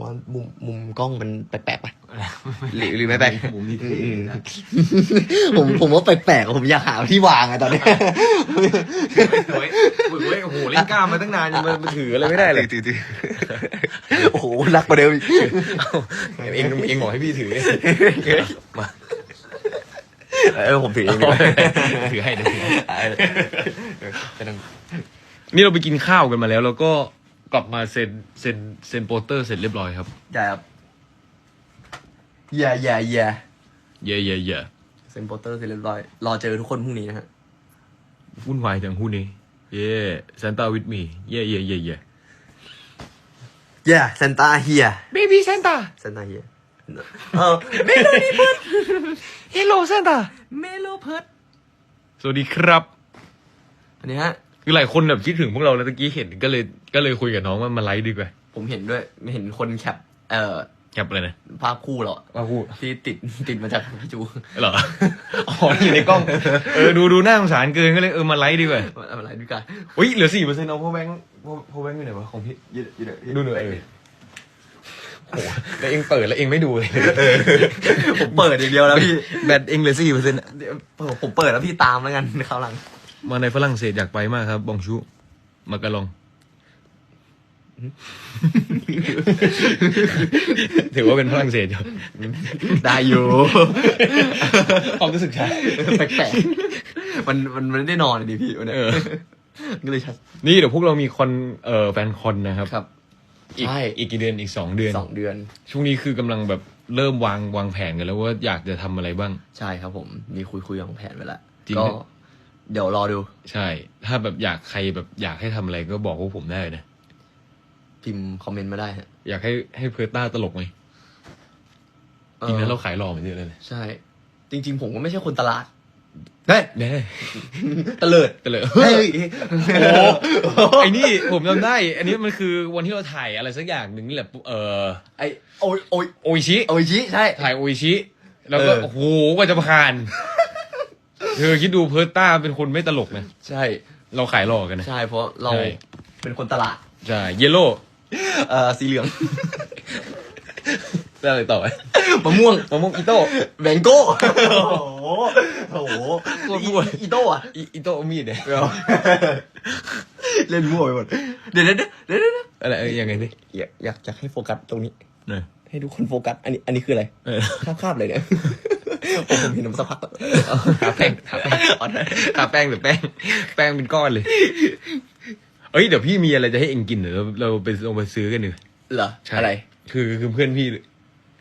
ว่ามุมมุมกล้องมันแปลกๆปะหรือหรือไม่แปลกมุมนี้อืมอืมผมผมว่าแปลกๆอะผมอยากหาที่วางอะตอนเนี้ยโอ้ยโอ้ยโอ้โหเล่นกล้ามมาตั้งนานยังมาถืออะไรไม่ได้เลยถือถือโอ้โหรักกว่าเดิมอีกเองเองบอกให้พี่ถือมาเออผมถือเองดีกว่าถือให้เดี๋ยวถือให้นี่เราไปกินข้าวกันมาแล้ว แล้วก็ กลับมาเซ็นเซ็นเซ็นโปสเตอร์เสร็จเรียบร้อยครับใช่ครับอย่าอย่าอย่าเย่เย่เย่เซ็นโปสเตอร์เสร็จเรียบร้อย รอเจอทุกคนพรุ่งนี้นะฮะวุ่นวายจังคู่นี้ เย่ซานต้าวิดมีเย่เย่เย่เย่ Yeah Santa here เบบี้ซานต้า Santa here เออเมโลนี่เฮลโลซานต้าเมโลเพิร์ดสวัสดีครับ อันนี้ฮะ คือหลายคนแบบคิดถึงพวกเราแล้วตะกี้เห็นก็เลยก็เลยคุยกับน้องว่ามาไลฟ์ดีกว่าผมเห็นด้วยไม่เห็นคนแคปเอ่อแคปอะไรนะภาพคู่เหรอว่าพูดที่ติดติดมาจากพี่จูเหรออ๋ออยู่ในกล้องเออดูดูหน้าสงสารเกินก็เลยเออมาไลฟ์ดีกว่าอะไรด้วยกันอุ้ยเหลือสี่เปอร์เซ็นต์เอาพ่อแบงค์พ่อพ่อแบงค์อยู่ไหนวะของพี่ยืดยืดดูหน่อยเออโอ้โหแล้วเองเปิดแล้วเองไม่ดูเลยผมเปิดอย่างเดียวแล้วพี่แบตเองเหลือสี่เปอร์เซ็นต์เดี๋ยวผมเปิดแล้วพี่ตามแล้วกันคราวหลัง มาในฝรั่งเศสอยากไปมากครับ บองชู มากะลอง ถือว่าเป็นฝรั่งเศสอยู่ได้อยู่ ความรู้สึกใช่แปลกๆมันมันมันไม่ได้นอนเลยดิพี่วันเนี้ยเออ ก็เลยชัด นี่เดี๋ยวพวกเรามีคอนเอ่อแฟนคอนนะครับครับ อีกใช่ อีกกี่เดือนอีกสองเดือน สองเดือน ช่วงนี้คือกำลังแบบเริ่มวางวางแผนกันแล้วว่าอยากจะทำอะไรบ้าง ใช่ครับผม มีคุยคุยของแผนไว้แล้วจริงก็ไหม เดี๋ยวรอดู ใช่ ถ้าแบบอยากใครแบบอยากให้ทำอะไรก็บอกพวกผมได้นะ พิมพ์คอมเมนต์มาได้ฮะอยากให้ให้เพิร์ต้าตลกไหมจริงนะเราขายหล่อเหมือนเดิมเลยนะใช่ จริง ๆ ผมก็ไม่ใช่คนตลาดเฮ้ยเน่ตะเลิดตะเลย เฮ้ย โอ้ไอ้นี่ผมจำได้ อันนี้มันคือวันที่เราถ่ายอะไรสักอย่างหนึ่งนี่แหละเอ่อไอโอยโอยโออิชิ โอยชิใช่ ถ่ายโออิชิ แล้วก็เออ โอ้โหกว่าจะผ่าน เธอคิดดูเพิร์ต้าเป็นคนไม่ตลกนะ ใช่ เราขายหล่อกันนะ ใช่ เพราะเราใช่ เป็นคนตลาด ใช่เยลโล่เอ่อสีเหลืองแล้วอะไรต่อไหมมะม่วงมะม่วงอิโต้ แบงโก้ โอ้โหโอ้โหโคตรอีมั่วอีโต้อะอิอิโต้มีดเนี่ยเล่นมั่วไปหมด เดี๋ยวเดี๋ยวเดี๋ยวเดี๋ยวเดี๋ยวอะไรเออยังไงดิอยากอยากอยากให้โฟกัสตรงนี้ เนยให้ทุกคนโฟกัส อันนี้ อันนี้คืออะไร เออ คาบคาบเลยเนี่ย ผมผมเห็นมันสักพักแล้วทาแป้งทาแป้งอ๋อได้ทาแป้งหรือแป้ง แป้งเป็นก้อนเลย เอ้ยเดี๋ยวพี่มีอะไรจะให้เองกินเดี๋ยวเราเราไปลงไปซื้อกันหนึ่ง เหรออะไร คือคือเพื่อนพี่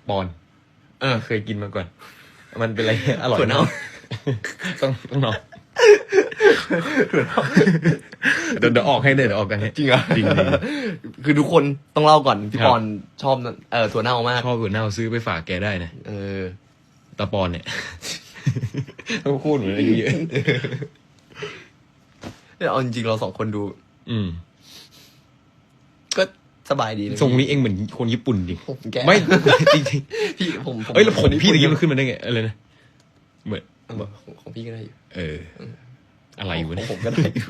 ปอน เออ เคยกินมาก่อน มันเป็นอะไรอร่อยถั่วเน่า ต้องต้องลองเดี๋ยวเดี๋ยวออกให้เดี๋ยวเดี๋ยวออกกันให้จริงเหรอจริงจริงคือทุกคนต้องเล่าก่อนพี่ครับปอนชอบเอ่อถั่วเน่ามากชอบถั่วเน่าซื้อไปฝากแกได้นะ เออ ตาปอนเนี่ยต้องพูดเหมือนอายุเยอะเนี่ยเอาจริงๆเราสองคนดู อืม ก็สบายดีนะทรงนี้เองเหมือนคนญี่ปุ่นจริงผมแกไม่จริงจริงพี่ผมผมๆเอ้ยแล้วผมพี่ตะกี้มันขึ้นมาได้ไงอะไรนะเหมือนเออของของพี่ก็ได้อยู่เออ อะไรอยู่ขอเนี่งยผมก็ได้อยู่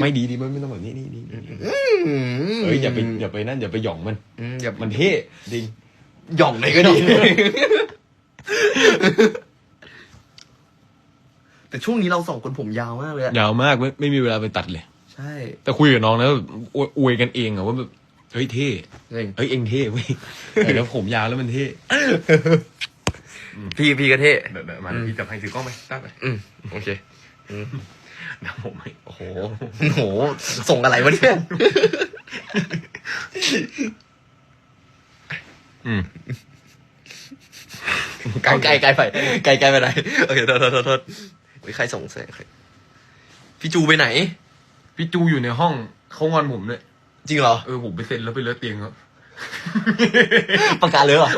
ไม่ดีดีมันไม่ต้องแบบนี้นี่นี่นี่เอ้ยอย่าไปอย่าไปนั่นอย่าไปหย่องมัน อืมอย่ามันเท่จริง หย่องไหนก็ดี แต่ช่วงนี้เราสองคนผมยาวมากเลยอะยาวมากไม่ไม่มีเวลาไปตัดเลย ใช่แต่คุยกับน้องนะแบบอวยอวยกันเองอะว่าแบบเฮ้ยเท่จริงเฮ้ยเองเท่เว้ยแต่แล้วผมยาวแล้วมันเท่พี่พี่ก็เท่เดี๋ยวเดี๋ยวมาพี่จับให้ถือกล้องไปตั้งไปอืมโอเคเดี๋ยวผมให้โอ้โหโอ้โห ส่งอะไรวะเนี่ย อืม ไกลไกลไกลไปไกลไกลไปไหนโอเคโทษโทษโทษโทษเฮ้ยใครส่งเสียงใครพี่จูไปไหน พี่จูอยู่ในห้องเขางอนผมด้วยจริงเหรอเออผมไปเซ็นแล้วไปเลอะเตียงครับประกาศเลยเหรอ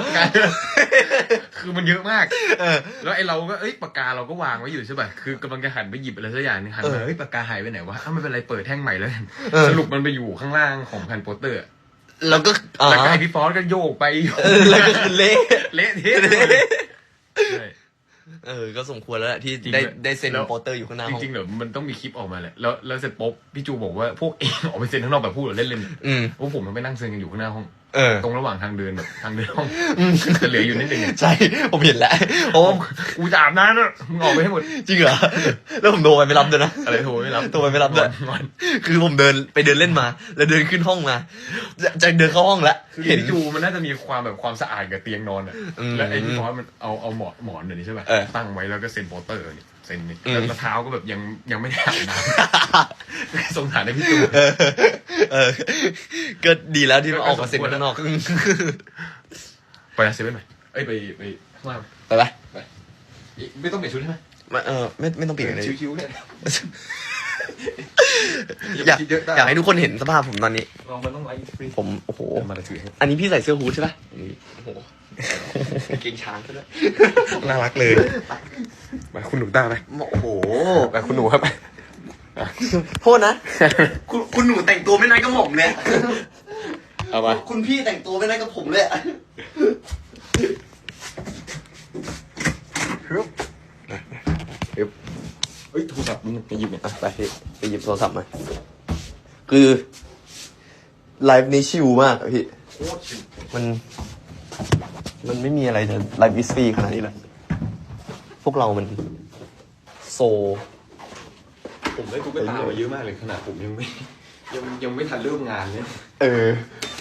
คือมันเยอะมากเออแล้วไอ้เราก็เอ้ยปากกาเราก็วางไว้อยู่ใช่ป่ะคือกำลังจะหันไปหยิบอะไรสักอย่างหนึงหันเอมาอเฮ้ยปากกาหายไปไหนวะอ้าวไม่เป็นไรเปิดแท่งใหม่แล้วกันเออสรุปมันไปอยู่ข้างล่างของแผ่นโปสเตอร์อะ แล้วก็อ่าแล้วก็ไอพี่ฟอสก็โยกไปโยกเออแล้วก็คือเละเละเทะเลยใช่ เออ ก็สมควรแล้วแหละที่จริงได้ด้วยได้เซ็นแล้ว โปสเตอร์อยู่ข้างหน้าจห้องริงๆเดี๋ยวมันต้องมีคลิปออกมาแหละแล้วแล้วเสร็จปุ๊บพี่จูบอกว่าพวกเองออกไปเซ็นข้างนอกแบบพูดเล่นๆ อืม พวกผมมันไปนั่งเซ็นกันอยู่ข้างหน้าห้อง เออ ตรงระหว่างทางเดินแบบทางเดินห้องจะเหลืออยู่นิดนึงใช่ ผมเห็นแล้วเพราะว่ากูจะอาบน้ำแล้วมึงออกไปให้หมด จริงเหรอ แล้วผมโทรไปไม่รับด้วยนะ อะไรโทรไม่รับ โทรไปไม่รับด้วยงอนคือผมเดินไปเดินเล่นมา แล้วเดินขึ้นห้องมา จะจะเดินเข้าห้องแล้วคือเห็นพี่จูมันน่าจะมีความแบบความสะอาดกับเตียงนอนอะอืมแล้วไอ้พี่ฟอสมันเอาเอาหมอนหมอนเดี๋ยวนี้ใช่ป่ะเออตั้งไว้แล้วก็เซ็นโปสเตอร์นี่เซ็นนี่อืมแล้วเท้าก็แบบยังยังไม่ได้อาบน้ำสงสารในพี่จู เออเออ ก็ดีแล้วที่มันออกมาเซ็นข้างนอกไปนะเซเว่นไหมเอ้ยไปไปข้างล่างไปไหมไม่ต้องเปลี่ยนชุดใช่ไหมไม่เออไม่ไม่ต้องเปลี่ยนเลยชิวๆเลยอยากคิดเยอะได้อยากให้ทุกคนเห็นสภาพผมตอนนี้ลองมันต้องไลฟ์ฟรีผมโอ้โหมาถือให้อันนี้พี่ใส่เสื้อฮู้ดใช่ปะโอ้โหเกงช้างซะด้วยน่ารักเลยมาคุณหนูต้าไหมโอ้โหมาคุณหนูครับ โทษนะ คุณคุณหนูแต่งตัวไม่น่ากับผมเลย เอามา คุณพี่แต่งตัวไม่น่ากับผมเลยอะเฮ้ยโทรศัพท์มึงไปหยิบเนี่ยอะไปพี่ไปหยิบโทรศัพท์มา คือไลฟ์นี้ชิลมากอะพี่ โคตรชิวมัน มันไม่มีอะไรจะไลฟ์วิสฟีขนาดนี้เลย พวกเรามัน โซ ผมได้ตุ๊กตามาเยอะมากเลยขนาดผมยังไม่ยังยังไม่ทันเริ่มงานเลยเออ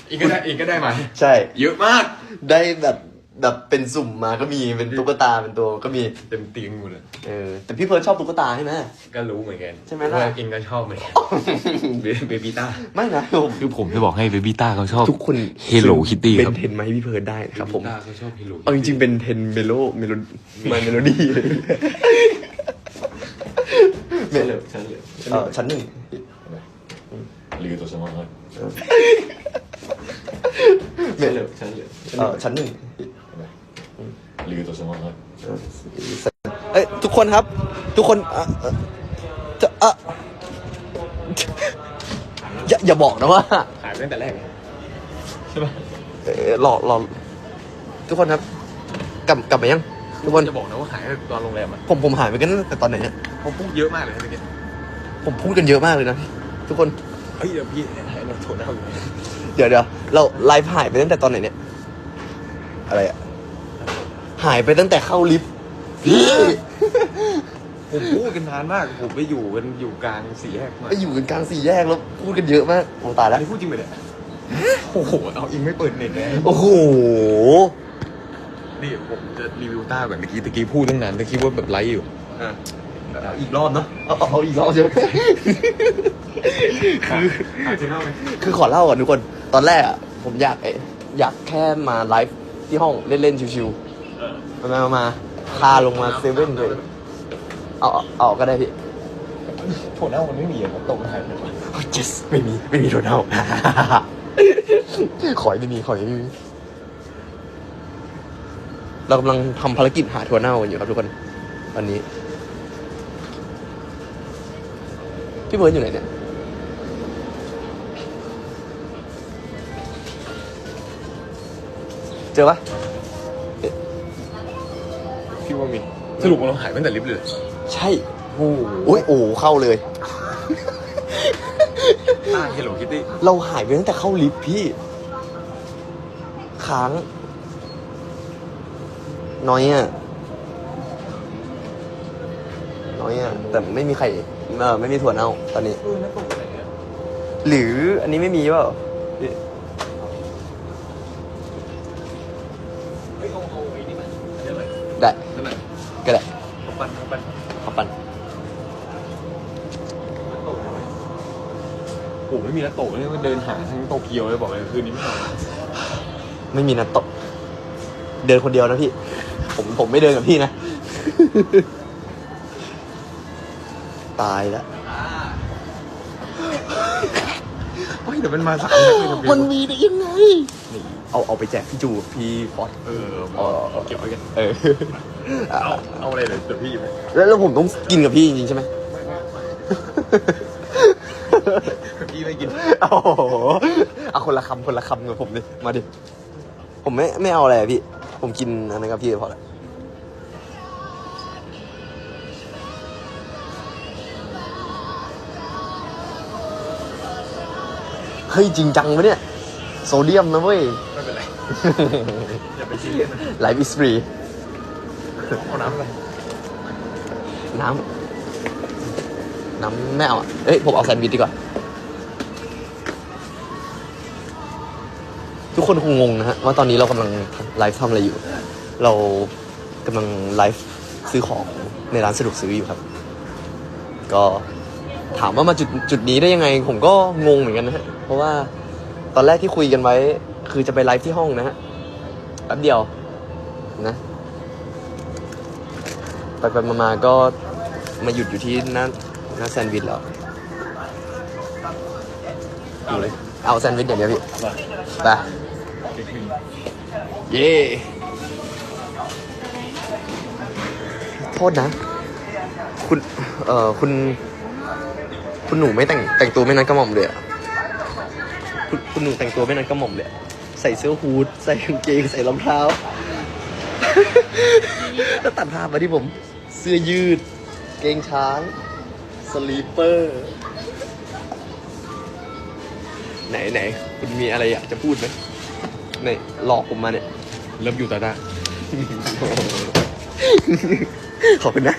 เองก็ได้เองก็ได้มาใช่ เยอะมาก ได้แบบแบบเป็นสุ่มมาก็มีเป็นตุ๊กตาเป็นตัวก็มีเต็มเตียงหมดเลยเออแต่พี่เพิร์ดชอบตุ๊กตาใช่ไหมก็รู้เหมือนกันใช่ไหมล่ะว่าเองก็ชอบเหมือนกันเบบี้ต้าไม่นะผมคือผมจะบอกให้เบบี้ต้าเขาชอบทุกคน Hello Kitty เป็ครับนเทนมาให้พี่เพิร์ดได้นะครับผมเบบี้ต้าเขาชอบฮิโร่เอาจริงๆเป็นเทนเมโลเมโลมาเมโลดี้ เฉลิมเฉลิมเออชั้นหนึ่งลือตัวสมองครับเมเฉโลลิมเฉลิมเออชั้นหนึ่งลือตัวสมองครับเอ้ยทุกคนครับ ทุกคนเอ่อเอ่อจะเอ่ออย่าอย่าบอกนะว่าหายไปตั้งแต่แรกใช่ป่ะเออรอรอทุกคนครับ กลับกลับมายัง ทุกคนจะบอกนะว่าหายไปตอนโรงแรมอะผมผมหายไปกันตั้งแต่ตอนไหนเนี่ยเขาพูดเยอะมากเลยนะเมื่อกี้ผมพูดกันเยอะมากเลยนะทุกคนเฮ้ยเดี๋ยวพี่ให้เราโทรหน้าอยู่เดี๋ยวเดี๋ยวเราไลฟ์หายไปตั้งแต่ตอนไหนเนี่ย อะไรอะหายไปตั้งแต่เข้าลิฟต์พี่ผมพูดกันนานมาก ผมไปอยู่กันอยู่กลางสี่แยกมาไปอยู่กันกลางสี่แยกแล้วพูดกันเยอะมากโอ้ตายอัแล้นวนี้พูดจริงไหมเนี่ยโอ้โห เอาอิงไม่เปิดเน็ตเลยโอ้โห นี่ผมจะรีวิวต้าก่อนเมื่อกี้ตะกี้พูดตั้งนานตะกี้ว่าแบบไลฟ์อยู่เอาอีกรอบเนาะเอาเอาเอาอีกรอบใช่ไหม คืออาจจะเล่าไหมคือขอเล่าก่อนทุกคน ตอนแรกอะผมอยากเอ๊ะอยากแค่มาไลฟ์ที่ห้องเล่นๆชิวๆมามามามาพาลงมาเซเว่นเลยเอาเอาเอาก็ได้พี่โทรหน้ามันไม่มีอะมันตกหายไปไหนวะจิสไม่มี ไม่มีโดนเอาขอให้ไม่มี ขอให้ไม่มี เรากำลังทำภารกิจหาทัวร์เน่ากันอยู่ครับทุกคนตอนนี้ พี่เบิร์ดอยู่ไหนเนี่ยเจอปะพี่ว่ามีสรุปว่าเราหายไปตั้งแต่ลิฟต์เลยใช่โอ้โหโอ้ยโอ้เข้าเลยต้าเฮลโลคิตตี้เราหายไปตั้งแต่เข้าลิฟต์พี่ ค้าง น้อยอะน้อยอะแต่ไม่มีใครเออไม่มีถั่วเน่าตอนนี้ เออนั่นตกไปไหนอะหรืออันนี้ไม่มีเปล่าเฮ้ยเอาเอาไอ้นี่มาอันนี้อะไรได้ นั่นแหละก็ได้เอาปั้นเอาปั้นเอาปันโอ้โหไม่มีนัตโตะเลยมันเดินหาทั้งโตเกียวเลยบอกเลยคืนนี้ไม่นอนไม่มีนะโตะ เดินคนเดียวนะพี่ ผมผมไม่เดินกับพี่นะ ตายแล้วเฮ้ยเดี๋ยวมันมาสามนัดเลยกับเบลมันมีได้ยังไง นี่เอาเอาไปแจกพี่จูพี่ฟอสเอออ๋อเอาเก็บไว้กันเออเอาเอาอะไรเลยเดี๋ยวพี่ไหมแล้วแล้วผมต้องกินกับพี่จริงๆใช่ไหมพี่ไม่กินโอ้โหเอาคนละคำคนละคำกับผมดิมาดิผมไม่ไม่เอาอะไรอะพี่ ผมกินอันนั้นกับพี่พอละเฮ้ยจริงจังปะเนี่ย โซเดียมนะเว้ย ไม่เป็นไร อย่าไปซีเรียสนะไลฟ์อิสฟรีเอาน้ำไปน้ำ น้ำไม่เอาอะ เอ้ย ผมเอาแซนด์วิชดีกว่า ทุกคนคงงงนะฮะว่าตอนนี้เรากำลังไลฟ์ทำอะไรอยู่ เรากำลังไลฟ์ซื้อของในร้านสะดวกซื้ออยู่ครับ ก็ถามว่ามาจุดจุดนี้ได้ยังไง ผมก็งงเหมือนกันนะฮะเพราะว่าตอนแรกที่คุยกันไว้ คือจะไปไลฟ์ที่ห้องนะฮะแป๊บเดียวนะไปไปมาๆก็มาหยุดอยู่ที่หน้าหน้าแซนด์วิชแล้วเอาเลย เอาแซนด์วิชอย่างเดียวพี่ไปเย่โทษนะ คุณ เอ่อ คุณ คุณหนูไม่แต่งแต่งตัวไม่นัดกระหม่อมเลยอะคุณคุณหนูแต่งตัวไม่นัดกระหม่อมเลยใส่เสื้อฮูดใส่กางเกงใส่รองเท้า แล้วตัดภาพมาที่ผม เสื้อยืด เกงช้าง สลีปเปอร์ ไหนไหนคุณมีอะไรอยากจะพูดไหมไหนหลอกผมมาเนี่ย เริ่มอยู่ตาตาขอบคุณนะ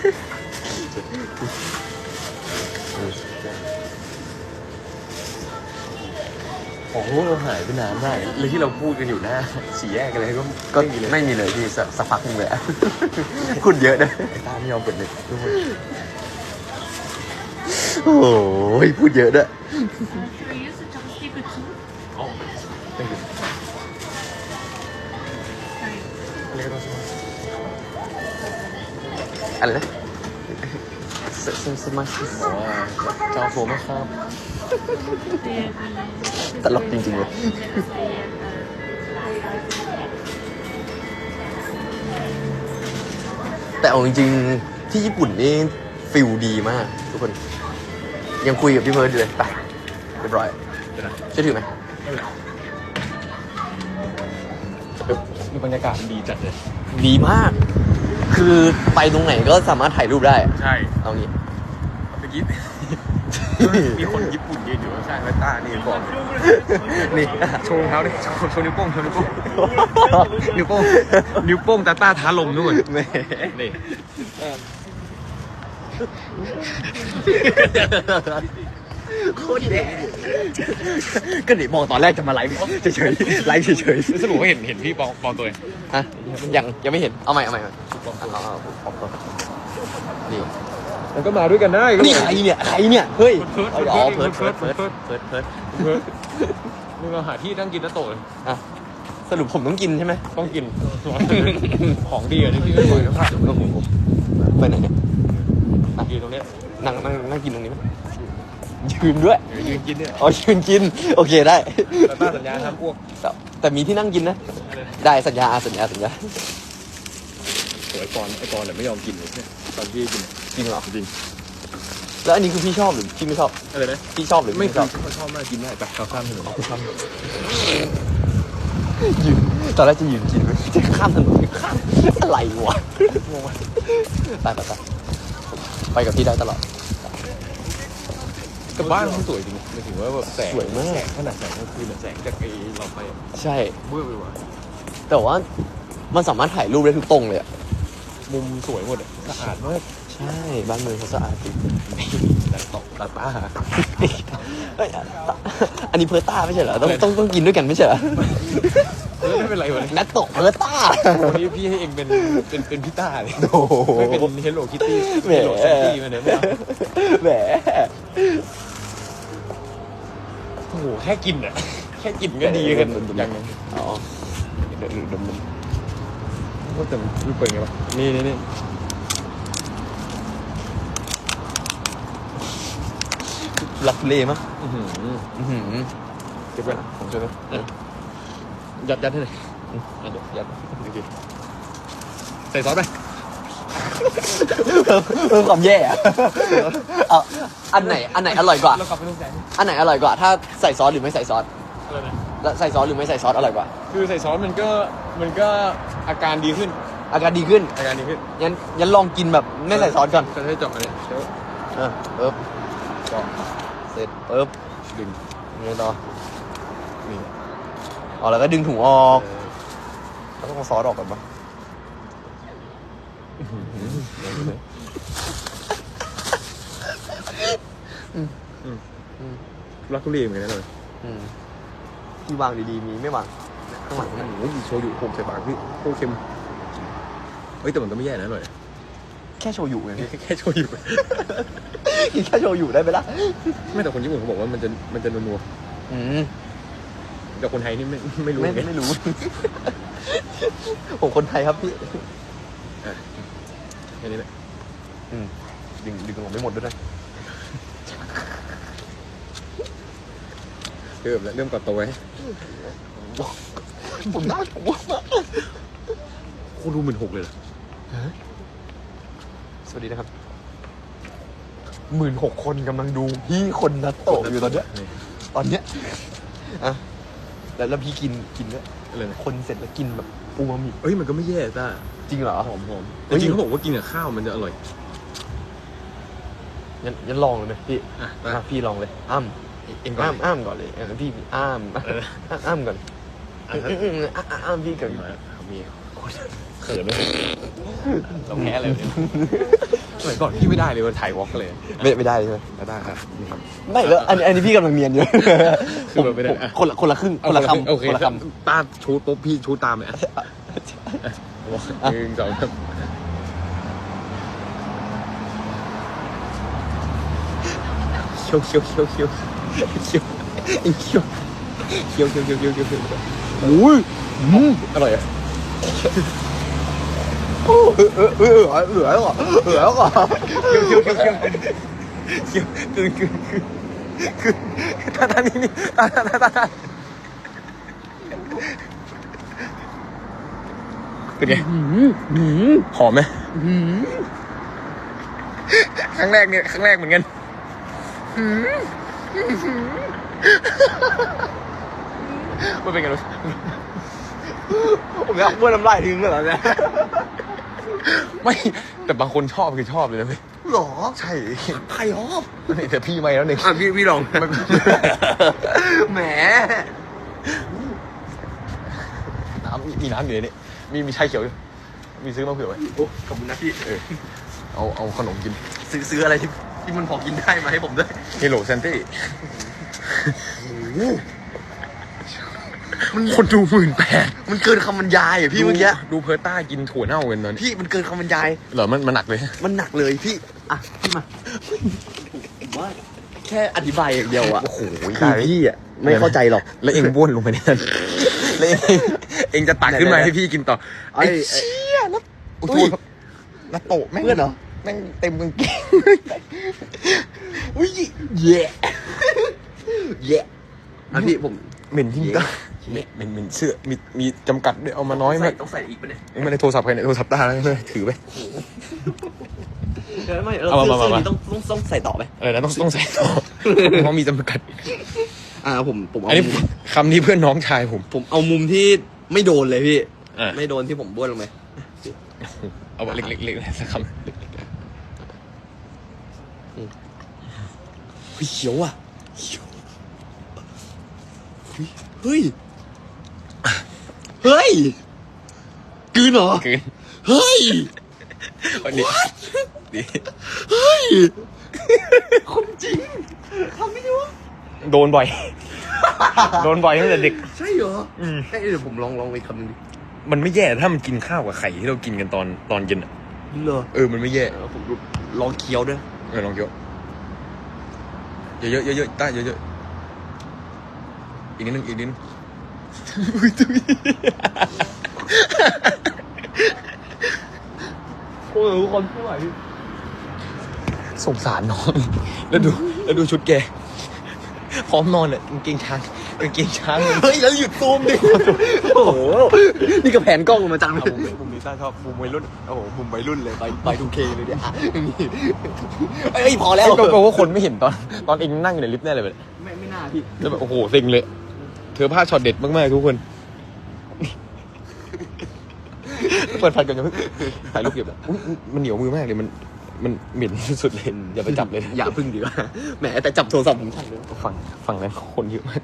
ของพวกเราหายไปนานมากเลยที่เราพูดกันอยู่หน้าสี่แยกอะไรก็ก็ไม่มีเลยไม่มีเลยพี่สักสักพักหนึงเลยอะพูดเยอะนะไอ้ตาไม่ยอมเปิดเน็ตทุกคนโอ้ยพูดเยอะด้วย Should อะไรนะสสสมาชิอ๋อเจ้าโฟมไหมครับ ตลกจริงๆเลยแต่เอาจริงๆที่ญี่ปุ่นนี่ฟิลดีมาก ทุกคน ยังคุยกับพี่เพิร์ดอยู่เลย ไปเรียบร้อยเดี๋ยวนะช่วยถือไหมไม่เป็นไรดูบรรยากาศดีจัดเลย ดีมาก คือไปตรงไหนก็สามารถถ่ายรูปได้อะใช่เอางี้ เมื่อกี้ มีคนญี่ปุ่นยืนอยู่ข้างๆแล้วตานี่บอกเลยนี่โชว์รองเท้าดิโชว์โชว์นิ้วโป้งโชว์นิ้วโป้งนิ้วโป้งนิ้วโป้งตาต้าท้าลมด้วยแหม่นี่โคตรเด็กก็เดี๋ยวบอกตอนแรกจะมาไลฟ์เฉยๆไลฟ์เฉยสรุปว่าเห็นเห็นพี่ปองปองตัวเองๆฮะยังยังไม่เห็นเอาใหม่เอาใหม่เอาใหม่ เอาเอาเอาเอานี่มันก็มาด้วยกันได้นี่ใครเนี่ยใครเนี่ยเฮ้ยเพิร์ดอ๋อเพิเพิร์ร์ดดเพิเพิร์ร์ดดเพิเพิร์ร์ดดเพิร์ดเพิร์ดมึงเอาหาที่นั่งกินแล้วโตเลยอะสรุปผมต้องกินใช่ไหมต้องกินของดีอะนี่พี่ไม่ไหวแล้วค่ะโอ้โหไปไหนเนี่ยยืนตรงเนี้ยนั่งนั่งนั่งกินตรงนี้ไหมยืนด้วยเดี๋ยวยืนกินเนี่ยอ๋อยืนกิน โอเคได้ตาต้าสัญญาห้ามอ้วกแต่แต่มีที่นั่งกินนะ ได้สัญญาอะสัญญาสัญญา โอ้ยปอนไอปอนเนี่ยไม่ยอมกินเลยเนี่ยตอนพี่กินเนี่ยจริงเหรอจริงแล้วอันนี้คือพี่ชอบหรือพี่ไม่ชอบอะไรนะพี่ชอบหรือไม่ไม่ชชออบบเขาชอบมากกินได้แต่เขาข้ามถนนข้ามถนนยืนตอนแรกจะยืนกินไหมจะข้ามถนนข้ามอะไรวะงงไหมไปไปไปไปกับพี่ได้ตลอดแต่บ้านมันสวยจริงหมายถึงว่าแบบแสงสวยมาก แสงขนาดแสงกลางคืนอะแสงจากไอ้เราไปอะใช่ เบื่อไปว่ะแต่ว่ามันสามารถถ่ายรูปได้ทุกตรงเลยอะ มุมสวยหมดอะสะอาดมากใช่บ้านเมืองเขาสะอาดจริงแต่ตกตาตาเอ้ยอันนี้เพิร์ต้าไม่ใช่เหรอต้องต้องต้องกินด้วยกันไม่ใช่เหรอเออไม่เป็นไรวะนัตโตะเพิร์ต้าวันนี้พี่ให้เองเป็นเป็นเป็นพี่ต้าเลยโอ้โหไม่เป็นเฮลโลคิตตี้แหมเฮลโลซันตี้มาเนี่ยไม่เอาแหมโอ้โหแค่กินอะแค่กินก็ดีกันอย่างนึงอ๋อเดี๋ยวด มก็แต่รูปเปิดไงวะนี่นี่นี่ๆรักเล่มั้งอื้อหืออื้อหือเก็บไว้นะผมช่วยไหมยัดยัดให้หน่อยอะเดี๋ยวยัดโอเคใส่ซอสไปเพิ่มเพิ่มความแย่อะเอาอันไหน อันไหนอร่อยกว่าแล้วกลับไปลงแสงอันไหนอร่อยกว่า ถ้าใส่ซอสหรือไม่ใส่ซอส อะไรนะ แล้วใส่ซอสหรือไม่ใส่ซอสอร่อยกว่า คือใส่ซอสมันก็มันก็อาการดีขึ้น อาการดีขึ้นอาการดีขึ้นยันยันลองกินแบบไม่ใส่ซอสก่อนจะให้เจาะอันนี้เดี๋ยวเออปึ๊บเจาะเสร็จปึ๊บดึงไงต่อนี่อ๋อแล้วก็ดึงถุงออกแล้วก็เอาซอสออกก่อนปะรักทุเรียนเหมือนกันนะเลยอืม ที่วางดีๆมีไม่วางข้างหลังนั่นโอ้ยโชยุหกใส่ปากพี่โคตรเค็มเฮ้ยแต่มันก็ไม่แย่นะอร่อยแค่โชยุไงพี่แค่โชยุกินแค่โชยุได้ไหมล่ะไม่แต่คนญี่ปุ่นเขาบอกว่ามันจะมันจะนัวอืมๆแต่คนไทยนี่ไม่ไม่รู้ไม่เหมือนกันไม่รู้ ผมคนไทยครับพี่แค่นี้แหละอืมดึงดึงออกไม่หมดด้วยนะเริ่มแล้วเริ่มก่อตัวไว้ ผมน่ากลัวมากโคตรรู้หมื่นหกเลยเหรอสวัสดีนะครับหมื่นหกคนกำลังดูพี่คนนัตโตะอยู่ตอนเนี้ย ตอนเนี้ยอะแล้วแล้วพี่กินกินด้วยอะไรนะคนเสร็จแล้วกินแบบอูมามิเอ้ยมันก็ไม่แย่ต้าจริงเหรอหอมหอมเฮ้จยริงๆเขาบอกว่ากินกับข้าวมันจะอร่อยงั้นงั้นลองเลยไหมพี่อะอะพี่ลองเลยอ้ำ เองก่อนอ้ำอ้ำก่อนเลยเออพี่อ้ำเอออ้ำอ้ำก่อนอะอืมอืมอืมอ้ำอ้ำพี่ก่อนเขามีเขินเลยต้องแพ้เลยสมัยก่อนพี่ไม่ได้เลยวันถ่ายวอล์กเลยไม่ไม่ได้ใช่ไหมไม่ได้ครับนี่ครับไม่แล้วอันนี้อันนี้พี่กำลังเนียนอยู่คือแบบไม่ได้ผมอะ คนละคนละครึ่งคนละคำโอเคคนละคตาชูปุ๊บพี่ชูตามเลยอะหนึ่งสองสามเคี้ยวเคี้ยวเคี้ยวเคี้ยว เคี้ยวเคี้ยวเคี้ยวเคี้ยวเคี้ยวเคี้ยวเคี้ยวเคี้ยวโอ้ยอืมอร่อยอะเออเออเออเออเออแล้วก่อนเออแล้วก่อนเคี้ยวเคี้ยวเคี้ยวเคี้ยวเคี้ยวกลืนกลืนกลืนกลืนตาตานี่นี่ตาตาตาตาตาเป็นไงหอมไหมครั้งแรกเนี่ยครั้งแรกเหมือนกัน มันเป็นไงรู้ผมอยากบ้วนน้ำลายทิ้งเลยเหรอเนี่ยไม่แต่บางคนชอบคือชอบเลยนะเว้ยหรอใช่ใครชอบแต่พี่ไม่แล้วหนึ่งอะพี่พี่ลองแหมน้ำมีมีน้ำอยู่ในนี้มีมีชาเขียวอยู่มีซื้อมาเผื่อไว้โอ้ขอบคุณนะพี่เออเอาเอาขนมกิน ซื้อซื้ออะไรที่ ที่มันพอกินได้มาให้ผมด้วยเฮโลเซนตี้มันคนดูหมื่นแปดมันเกินคำบรรยายอะพี่เมื่อกี้ ดูเพิร์ต้ากินถั่วเน่ากันตอนนี้พี่มันเกินคำบรรยาย เหรอมันมันหนักเลย มันหนักเลยพี่ อะ พี่มาผมว่าแค่อธิบายอย่างเดียวอะโอ้โหคือพี่อะไม่เข้าใจหรอก แล้วเองบ้วนลงไปในนั้นแล้วเองเองจะตักขึ้นมาให้พี่กินต่อไอ้ไอ้เชี่ยแล้วโอ้โหอุ้ยแล้วโตะแม่งเพื่อนเหรอ แม่งเต็มกางเกงอุ้ยแย่แย่อะพี่ผมเหม็นที่นี่เหม็นเหม็นเหม็นเสื้อมีมีจำกัดด้วยเอามาน้อยมากต้องใส่อีกปะเนี่ยนี่มันในโทรศัพท์ใครเนี่ยโทรศัพท์ตาแล้วเลยถือไปเดี๋ยวไม่เออเอามาเสื้อมามานี้ต้องต้องต้องใส่ต่อไหมอะไรนะต้องต้องใส่ต่อเพราะมีจำกัด อ่าผมผมเอาอันนี้มุมคำนี้เพื่อนน้องชายผม ผมเอามุมที่ไม่โดนเลยพี่อะไม่โดนที่ผมบ้วนลงไปเอาแบบเล็กๆๆสักคำ เฮ้ยเขียวอะเขียวเฮ้ย เฮ้ยกลืนเหรอ คืนเฮ้ย วันนี้ดีเฮ้ย คนจริงทำไม่ได้วะโดนบ่อย โดนบ่อยตั้งแต่เด็ก ใช่เหรออืมเอ้ยเดี๋ยวผมลองลองอีกคำหนึงดิมันไม่แย่ถ้ามันกินข้าวกับไข่ที่เรากินกันตอนตอนเย็นอะเหรอเออมันไม่แย่เออผมลองเคี้ยวด้วยเออลองเยอะ เยอะๆเยอะๆต้าเยอะๆอีกนิดนึงอีกนิดนึงโอ้ยทุกคนไม่ไหวสงสารน้อง แล้วดู แล้วดูชุดแก พร้อมนอนอะกางเกงช้าง กางเกงช้างเฮ้ยแล้วหยุดซูมดิโอ้โหนี่ก็แผนกล้องมาจังเลยมุมมุมนี้ต้าชอบมุมวัยรุ่นโอ้โหมุมวัยรุ่นเลยไปไปดูเคเลยเนี่ยอะนี่เอ้ยพอแล้วก็แปลว่าคนไม่เห็นตอน ตอนเองนั่งอยู่ในลิฟต์แน่เลยแบบไม่ไม่น่าพี่แล้วแบบโอ้โหเซ็งเลย เธอพลาดช็อตเด็ดมากๆทุกคนเปิดไฟกันอย่าเพิ่งถ่ายรูปเก็บอะอุ๊ยมันเหนียวมือมากเลยมันมันเหม็นสุดๆเลยอย่าไปจับเลย อย่าพึ่งดีกว่าแหมแต่จับโทรศัพท์ผมทันเลยฝั่งฝั่งนั้นคนเยอะมาก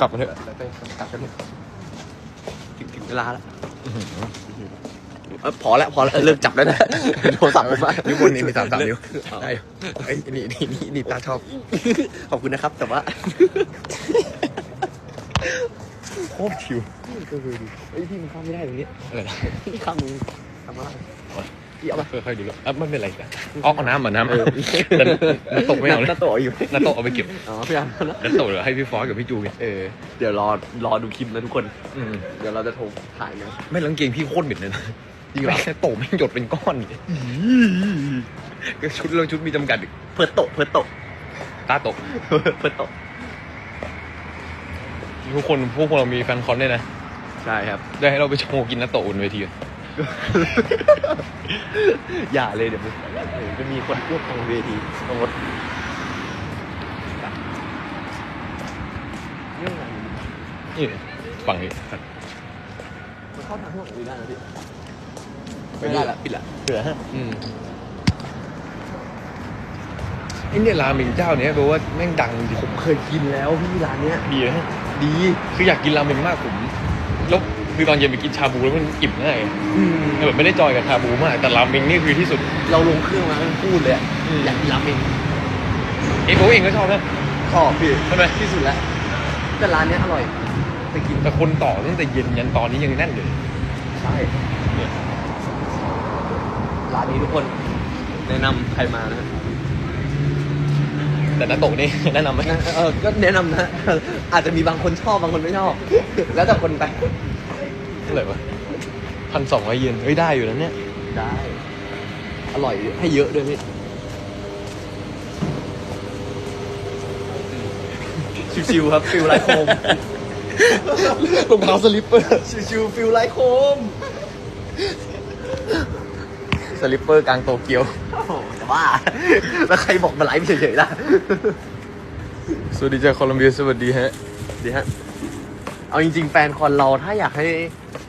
กลับมาเถอะแต่กลับกันเถอะถึงถึงเวลาแล้วเออพอแล้วพอแล้วเลิกจับแล้วนะโทรศัพท์ผมอะนิ้วบนนี่มีสามสามนิ้วได้อยู่ไอ้ยนี่นี่นี่นี่ตาชอบ ขอบคุณนะครับ แต่ว่าโคตรชิวเฮ้ยพี่มันเข้าไม่ได้ตรงนี้อะไรนะพี่ข้ามมึงทำอะไร พี่เอามาค่อยๆดูแล้วอะไม่เป็นไรกันอ๋อเอาน้ำเหมือนน้ำเออแต่น้ำตกไม่เอาเลยน้าโตะอยู่น้ำตกเอาไปเก็บอ๋อพี่เอานะน้ำตกเดี๋ยวให้พี่ฟอสกับพี่จูไงเออเดี๋ยวรอรอดูคลิปนะทุกคนอืมเดี๋ยวเราจะโทรถ่ายนะไม่แล้วกางเกงพี่โคตรเหม็นเลยนะจริงเหรอแค่โตไม่งหยดเป็นก้อนเลยก็ชุดเราชุดมีจำกัดอีกเพิร์ตโตะเพิร์ตโตะตาตกเพิร์ตโตะทุกคนพวกเรามีแฟนคอนด้วยนะใช่ครับได้ให้เราไปโชว์กินน้ำโตอุ่นเวที อะอย่าเลยเดี๋ยวมันเดี๋ยวจะมีคนพวกทางเวทีตรงรถเรื่องอะไรนี่ฝั่งนี้มันเข้าทางห้องนี้ได้นะพี่ไม่ได้ละปิดละเผื่ออืมไอ้เนี่ยราเมงเจ้าเนี้ยแปลว่าแม่งดังจริงผมเคยกินแล้วพี่ร้านเนี้ยดีนะดีคืออยากกินราเมงมากผมแล้ว คือตอนเย็นไปกินชาบูแล้วมันอิ่มง่ายอืมแบบไม่ได้จอยกับชาบูมาก แต่ราเมงนี่คือที่สุด เราลงเครื่องมามันพูดเลยอะอืมอยากกินราเมงเอ้ผมเองก็ชอบนะชอบพี่ใช่ไหมที่สุดแล้วแต่ร้านเนี้ยอร่อยไปกินแต่คนต่อตั้งแต่เย็นยันตอนนี้ยังแน่นอยู่เลยใช่ร้านนี้ทุกคนแนะนำใครมานะ แต่น้าโตะนี่ แนะนำไหม เออ ก็แนะนำนะ อาจจะมีบางคนชอบ บางคนไม่ชอบ แล้วแต่คนไปเท่าไหร่วะพันสองร้อยเยนเฮ้ยได้อยู่นะเนี่ย ได้ อร่อยให้เยอะด้วยพี่ชิวๆครับฟิลไลโคมรองเท้าสลิปเปอร์ ชิวๆฟิลไลโคม สลิปเปอร์กลางโตเกียวโอ้โหแต่ว่าแล้วใครบอกมาไลฟ์เฉยๆล่ะ สวัสดีจากโคลัมเบียสวัสดีฮะ ดีฮะ เอาจริงๆ แฟนคอนเราถ้าอยากให้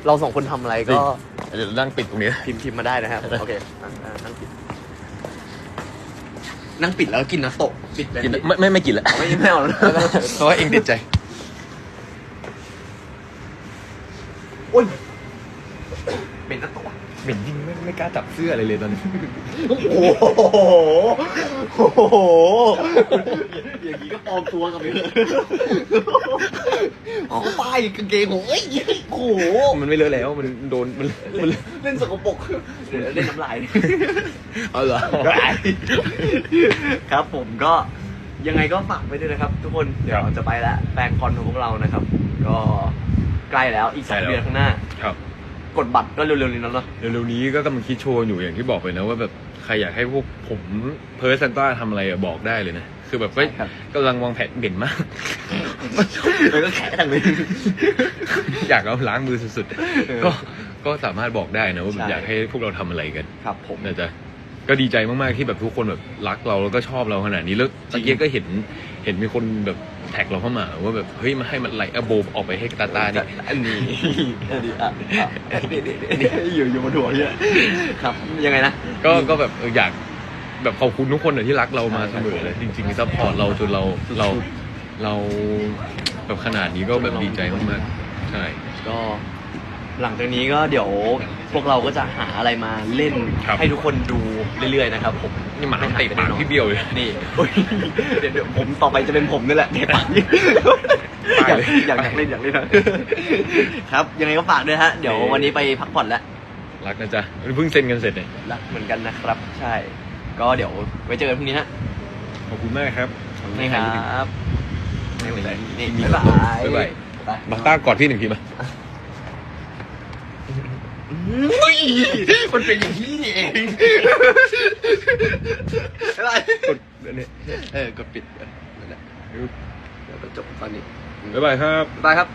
เราสองคนทำอะไรก็เดี๋ยวนั่งปิดตรงนี้ พิมพ์พิมพ์มาได้นะครับ โอเคอะอะนั่งปิด นั่งปิดแล้วกินนะโตะปิดเลยกินไม่ไม่ไม่กินละ ไม่ไม่เอาแล้ว เพราะว่าเองติดใจ โอ้ยเป็นนะโตะ เหม็นจริง ไม่ไม่กล้าจับเสื้ออะไรเลยตอนนี้ โอ้โหโอ้โหอย่างนี้ก็ปลอมตัวกันไปเลยอ๋อป้ายกางเกงผมเอ้ยโอ้โหมันไม่เลอะแล้วมันโดนมันมันเล่นสกปรกเดี๋ยวเล่นน้ำลายเอาเหรอครับผมก็ยังไงก็ฝากไว้ด้วยนะครับ ทุกคนเดี๋ยวเราจะไปแล้วแฟนคอนของพวกเรานะครับ ก็ใกล้แล้วอีกสองเดือนข้างหน้าครับ กดบัตรก็เร็วๆนี้แล้วเนาะเร็วๆนี้ก็กำลังคิดโชว์อยู่อย่างที่บอกไปนะว่าแบบใครอยากให้พวกผมเพิร์ซันต้าทำอะไรอะบอกได้เลยนะ คือแบบเฮ้ยครับกำลังวางแผนเด่นมากแล้วก็แข่งเลย อยากเอาล้างมือสุดเออๆก็ก็สามารถบอกได้นะว่าแบบใช่ อยากให้พวกเราทำอะไรกันครับผม นะจ๊ะก็ดีใจมากๆที่แบบทุกคนแบบรักเราแล้วก็ชอบเราขนาดนี้แล้วตะเกียก็เห็นเห็นมีคนแบบ แท็กเราเข้ามาว่าแบบเฮ้ยมาให้มันไหลอะโบออกไปให้ตาตานี่อันนี้อันนี้อะอะนี่นี่นี่อยู่อยู่บนหัวเนี่ยครับยังไงนะก็ก็แบบอยากแบบขอบคุณทุกคนที่รักเรามาเสมอเลยจริงๆซัพพอร์ตเราจนเราเราเราแบบขนาดนี้ก็แบบดีใจมากๆใช่ก็ หลังจากนี้ก็เดี๋ยวพวกเราก็จะหาอะไรมาเล่นครับ ให้ทุกคนดูเรื่อยๆนะครับผมนี่หมาเตะปากพี่เบี้ยวเลย นี่โอ้ยเดี๋ยวเดี๋ยวผมต่อไปจะเป็นผมนี่แหละเตะปากนี่ตายอยากเลย อยากอยากเล่นอยากเล่นนะครับ ยังไงก็ฝากด้วยฮะ เดี๋ยววันนี้ไปพักผ่อนแล้ว รักนะจ๊ะเพิ่งเซ็นกันเสร็จเนี่ยรักเหมือนกันนะครับ ใช่ ก็เดี๋ยวไว้เจอกันพรุ่งนี้ฮะขอบคุณมากครับนี่ครับนี่บ๊ายบาย บ๊ายบายบ๊ายบายบักต้ากอดพี่หนึ่งทีมา อุ้ยมันเป็นอย่างนี้นี่เองอะไรกดเนี่ยเออกดปิดนั่นแหละเดี๋ยวไปจบตอนนี้บ๊ายบายครับ บ๊ายบายครับ